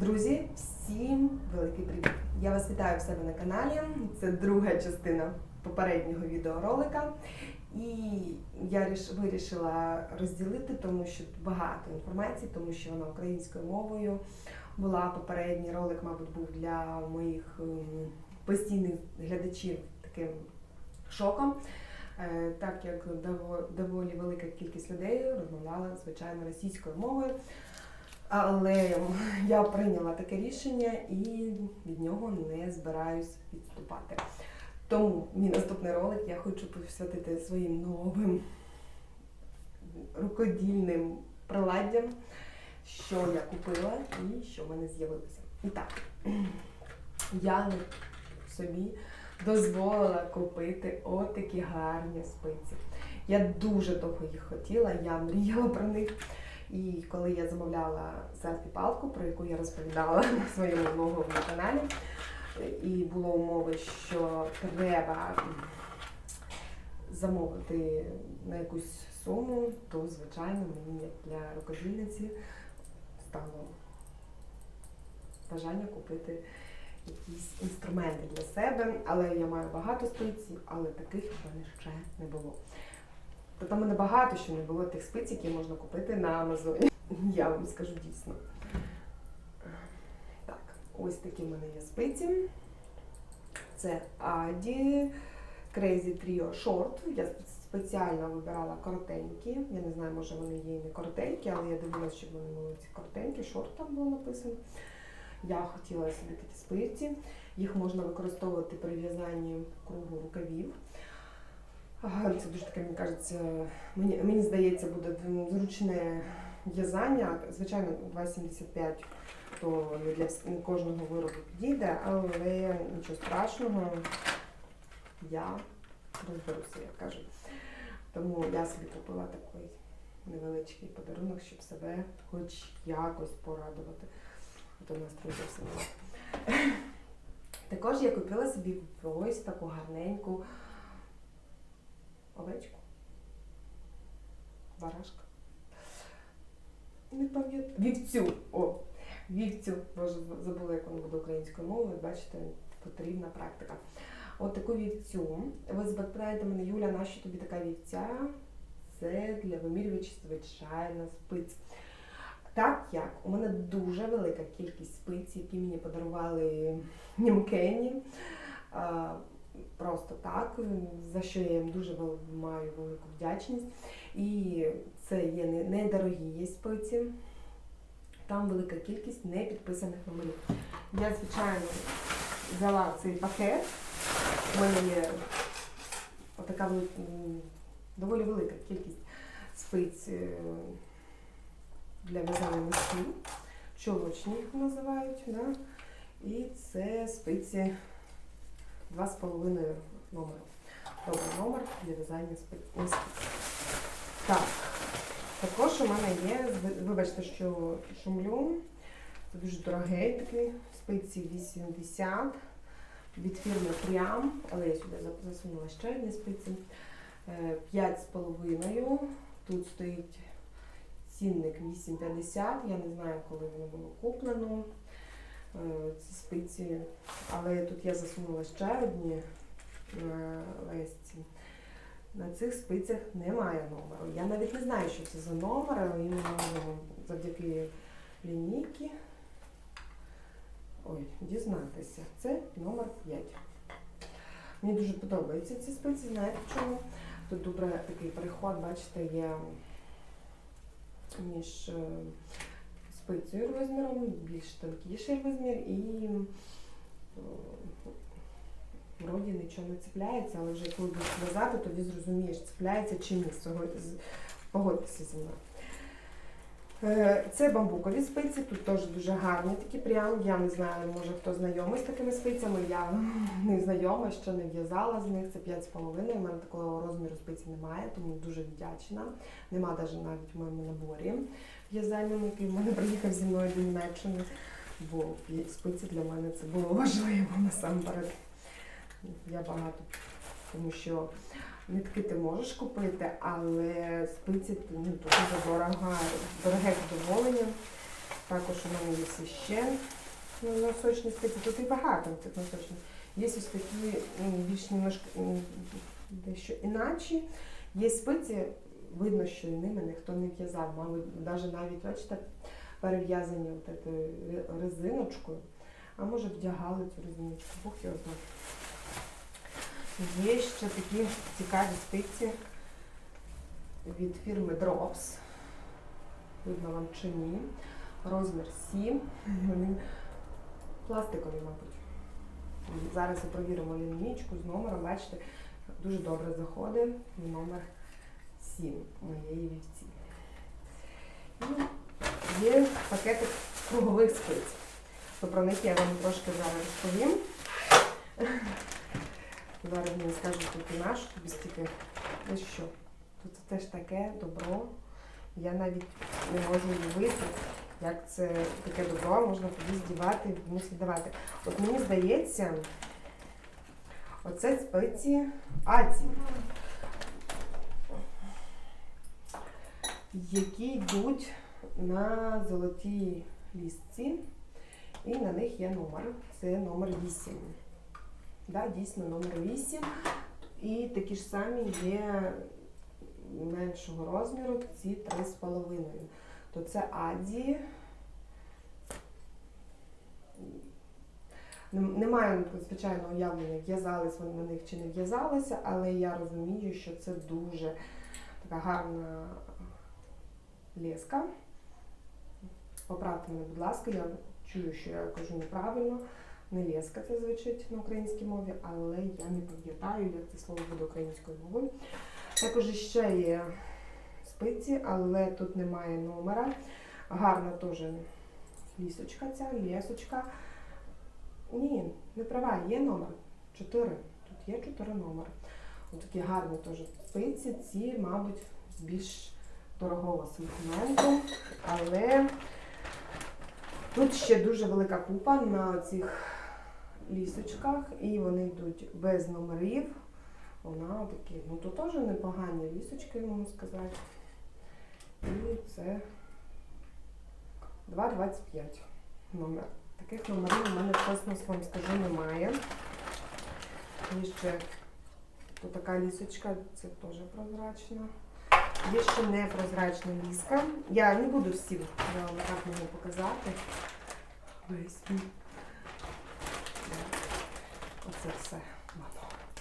Друзі, всім великий привіт! Я вас вітаю в себе на каналі. Це друга частина попереднього відеоролика. І я вирішила розділити, тому що багато інформації, тому що вона українською мовою була. Попередній ролик, мабуть, був для моїх ем, постійних глядачів таким шоком. Е, Так як доволі велика кількість людей розмовляла звичайно російською мовою. Але я прийняла таке рішення і від нього не збираюсь відступати. Тому мій наступний ролик я хочу присвятити своїм новим рукодільним приладдям, що я купила і що в мене з'явилося. І так, я собі дозволила купити отакі гарні спиці. Я дуже довго їх хотіла, я мріяла про них. І коли я замовляла селфі-палку, про яку я розповідала на своєму блоговому каналі, і було умови, що треба замовити на якусь суму, то звичайно мені як для рукодільниці стало бажання купити якісь інструменти для себе. Але я маю багато спиців, але таких в мене ще не було. Та там мене багато що не було тих спиць, які можна купити на Амазоні. Я вам скажу дійсно. Так, ось такі в мене є спиці. Це Adi Crazy Trio Short. Я спеціально вибирала коротенькі. Я не знаю, може вони є і не коротенькі, але я дивилася, щоб вони були ці коротенькі, шорт там було написано. Я хотіла собі такі спиці. Їх можна використовувати при в'язанні кругу рукавів. Це дуже таке, мені кажеться, мені, мені здається, буде зручне в'язання. Звичайно, 2,75 то для кожного виробу підійде, але нічого страшного, я розберуся, як кажуть. Тому я собі купила такий невеличкий подарунок, щоб себе хоч якось порадувати. У нас трохи все. Також я купила собі ось таку гарненьку овечку. Барашка. Не пам'ятаю. Вівцю. О, вівцю. Боже, забула, як воно буде українською мовою. Бачите, потрібна практика. От таку вівцю. Ви запитаєте мене, Юля, нащо тобі така вівця? Це для вимірювача звичайно спиць. Так як у мене дуже велика кількість спиць, які мені подарували німкені. Просто так, за що я їм дуже маю велику вдячність. І це є не- недорогі спиці. Там велика кількість непідписаних номерів. Я, звичайно, взяла цей пакет. У мене є м, доволі велика кількість спиць е, для в'язання носків. Чолочні їх називають. Да? І це спиці 2,5 номеру. Добрий номер для в'язання спиць. Так, також у мене є, вибачте, що шумлю. Це дуже дорогий такий спиці 80 від фірми Прям, але я сюди засунула ще одні спиці. Е, 5,5. Тут стоїть цінник 8,50. Я не знаю, коли воно було куплено. Е, Ці спиці. Але тут я засунула ще одні на лесці. На цих спицях немає номеру. Я навіть не знаю, що це за номер, але іменно завдяки лінійки. Ой, дізнатися. Це номер 5. Мені дуже подобаються ці спиці, знаєте чому? Тут добре такий переход, бачите, є між е, спицею розміром, більш тонкіший розмір і вроді нічого не цепляється, але вже коли будеш в'язати, тоді зрозумієш, цепляється чи ні. Погодьтеся зі мною. Е, Це бамбукові спиці, тут теж дуже гарні такі прям. Я не знаю, може хто знайомий з такими спицями. Я не знайома, ще не в'язала з них. Це 5,5. У мене такого розміру спиці немає, тому дуже вдячна. Нема навіть навіть в моєму наборі в'язальному, який в мене приїхав зі мною до Німеччини. Бо спиці для мене це було важливо насамперед. Я багато, тому що нитки ти можеш купити, але спиці ну, дуже дорога, дороге задоволення. Також у мене є ще ну, носочні спиці. Тут і багато цих носочних. Є ось такі більш немножко дещо іначі. Є спиці, видно, що ними ніхто не в'язав. Мабуть, навіть навіть, бачите, перев'язані от резиночкою. А може вдягали цю резиночку, Бог його знає. Є ще такі цікаві спиці від фірми Drops. Видно вам чи ні. Розмір 7. Вони пластикові, мабуть. Зараз ми провіримо лінійку з номером. Бачите, дуже добре заходить номер 7 моєї вівці. І є пакетик кругових спиць. То про них я вам трошки зараз розповім. Зараз мені скажуть, тут наш, тобі стільки. Ось що. Тут теж таке добро. Я навіть не можу уявити, як це таке добро можна тоді здівати комусь. От мені здається, оце спиці Аді, які йдуть на золотій лісці, і на них є номер. Це номер 8. Да, дійсно, номер 8. І такі ж самі є меншого розміру, ці 3,5. То це Аді. Немає, звичайно, уявлення, в'язались вони на них чи не в'язалися, але я розумію, що це дуже така гарна леска. Поправте мене, будь ласка, я чую, що я кажу неправильно. Не леска це звучить на українській мові, але я не пам'ятаю, як це слово буде українською мовою. Також ще є спиці, але тут немає номера. Гарна теж лісочка ця, лісочка. Ні, не права, є номер. Чотири. Тут є чотири номери. Ось такі гарні теж спиці, ці, мабуть, більш дорогого сегменту. Але тут ще дуже велика купа на цих лісочках, і вони йдуть без номерів. Вона такі, ну то теж непогані лісочки, можна сказати. І це 2,25 номер. Таких номерів у мене, чесно вам скажу, немає. Є ще тут така лісочка, це теж прозрачна. Є ще непрозрачна ліска. Я не буду всі я вам так можу показати. Весь. Оце все.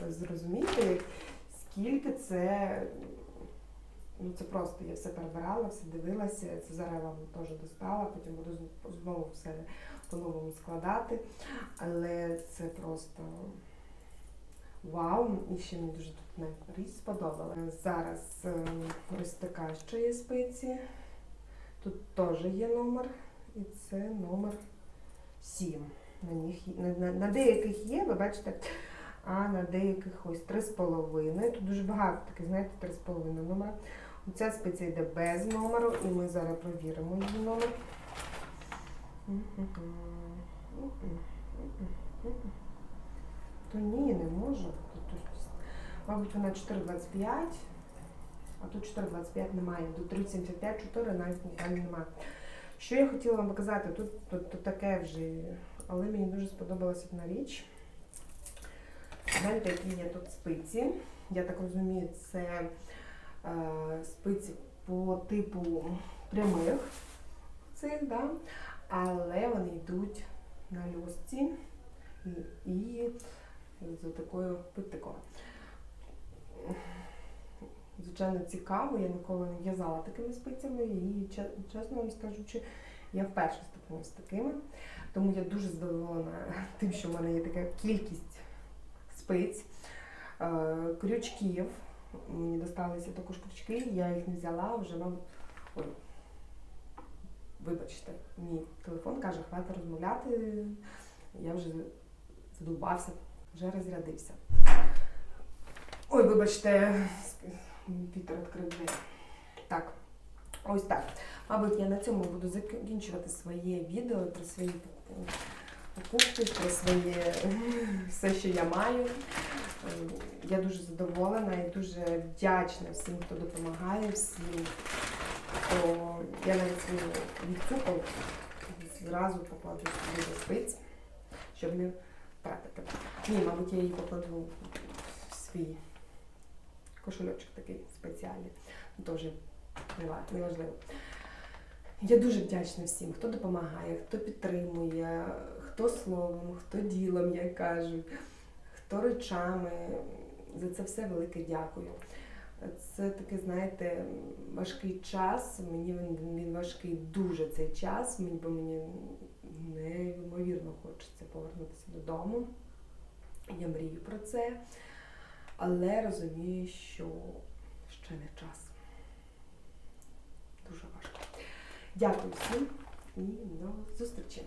Ви зрозумієте, скільки це. Ну це просто я все перебирала, все дивилася. Це зараз я вам теж достала, потім буду знову все по-новому складати. Але це просто вау. І ще мені дуже тут річ сподобала. Зараз е, ось така ще є спиці. Тут теж є номер. І це номер 7. На, них, на, на, на деяких є, ви бачите, а на деяких ось 3,5. Тут дуже багато таких, знаєте, 3,5 номера. Оця спиця йде без номеру, і ми зараз провіримо її номер. То ні, не можу. Мабуть, вона 4,25, а тут 4,25 немає. До 3,75, 4 навіть немає. Що я хотіла вам показати? Тут, тут, тут таке вже, але мені дуже сподобалася одна річ. Знаєте, які є тут спиці. Я так розумію, це е, спиці по типу прямих цих, да? але вони йдуть на льосці і, і з такою питиком. Звичайно, цікаво, я ніколи не в'язала такими спицями і чесно вам скажучи, я вперше стикнулася з такими. Тому я дуже задоволена тим, що в мене є така кількість спиць, е, крючків. Мені досталися також крючки, я їх не взяла, вже вам. Ой, вибачте, мій телефон каже, хватить розмовляти. Я вже задовбався, вже розрядився. Ой, вибачте, вітер відкрив двері. Так, ось так. Мабуть, я на цьому буду закінчувати своє відео про свої покупки, про своє все, що я маю. Я дуже задоволена і дуже вдячна всім, хто допомагає, всім, хто я навіть свою вівцю зразу покладу сюди до спиць, щоб не втратити. Ні, мабуть, я її покладу в свій кошельочок такий спеціальний. Теж нева- неважливо. Я дуже вдячна всім, хто допомагає, хто підтримує, хто словом, хто ділом, як кажуть, хто речами. За це все велике дякую. Це такий, знаєте, важкий час. Мені він, він важкий дуже цей час, мені, бо мені неймовірно хочеться повернутися додому. Я мрію про це, але розумію, що ще не час. Дуже важко. Дякую всім і до зустрічі!